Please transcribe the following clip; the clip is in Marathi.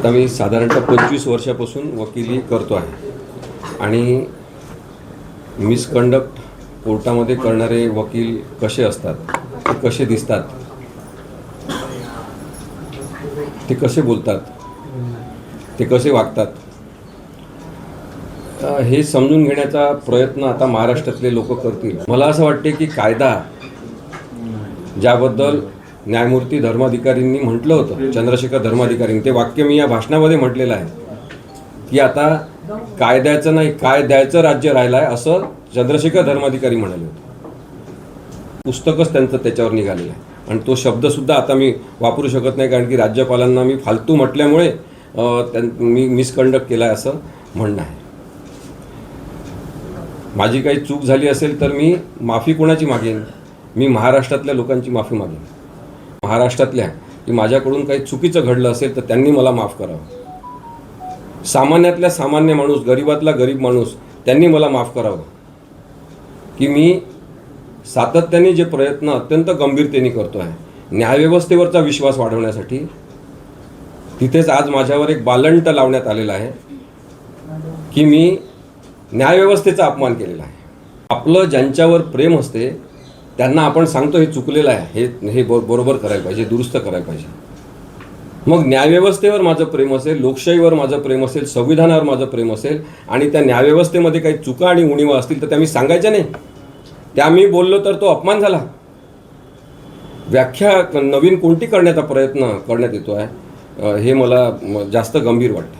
आता मी साधारणतः पंचवीस वर्षापासून वकिली करतो आहे. आणि मिसकंडक्ट कोर्टामध्ये करणारे वकील कसे असतात ते कसे दिसतात ते कसे बोलतात ते कसे वागतात हे समजून घेण्याचा प्रयत्न आता महाराष्ट्रातले लोक करतील. मला असं वाटते की कायदा ज्याबद्दल न्यायमूर्ती धर्माधिकारींनी म्हटलं होतं चंद्रशेखर धर्माधिकारींनी ते वाक्य मी या भाषणामध्ये म्हटलेलं आहे की आता कायद्याचं नाही काय द्यायचं राज्य राहिलं आहे असं चंद्रशेखर धर्माधिकारी म्हणाले होते. पुस्तकच त्यांचं त्याच्यावर निघालेलं आहे. आणि तो शब्दसुद्धा आता मी वापरू शकत नाही कारण की राज्यपालांना मी फालतू म्हटल्यामुळे मी मिसकंडक्ट केला आहे असं म्हणणं आहे. माझी काही चूक झाली असेल तर मी माफी कोणाची मागेन? मी महाराष्ट्रातल्या लोकांची माफी मागेन. महाराष्ट्रातल्या की माझ्याकडून काही चुकीचं घडलं असेल तर त्यांनी मला माफ करावं. सामान्यातल्या सामान्य माणूस गरीबातला गरीब माणूस त्यांनी मला माफ करावं. की मी सातत्याने जे प्रयत्न अत्यंत गंभीरतेने करतो आहे न्यायव्यवस्थेवरचा विश्वास वाढवण्यासाठी तिथेच आज माझ्यावर एक बालंट लावण्यात आलेला आहे की मी न्यायव्यवस्थेचा अपमान केलेला आहे. आपलं ज्यांच्यावर प्रेम असते त्यांना आपण सांगतो हे चुकलेलं आहे. हे हे बो- बरोबर करायला पाहिजे दुरुस्त करायला पाहिजे. मग न्यायव्यवस्थेवर माझं प्रेम असेल लोकशाहीवर माझं प्रेम असेल संविधानावर माझं प्रेम असेल आणि त्या न्यायव्यवस्थेमध्ये काही चुका आणि उणीवा असतील तर त्या मी सांगायच्या नाही. त्या मी बोललो तर तो अपमान झाला. व्याख्या नवीन कोणती करण्याचा प्रयत्न करण्यात येतो आहे हे मला जास्त गंभीर वाटतं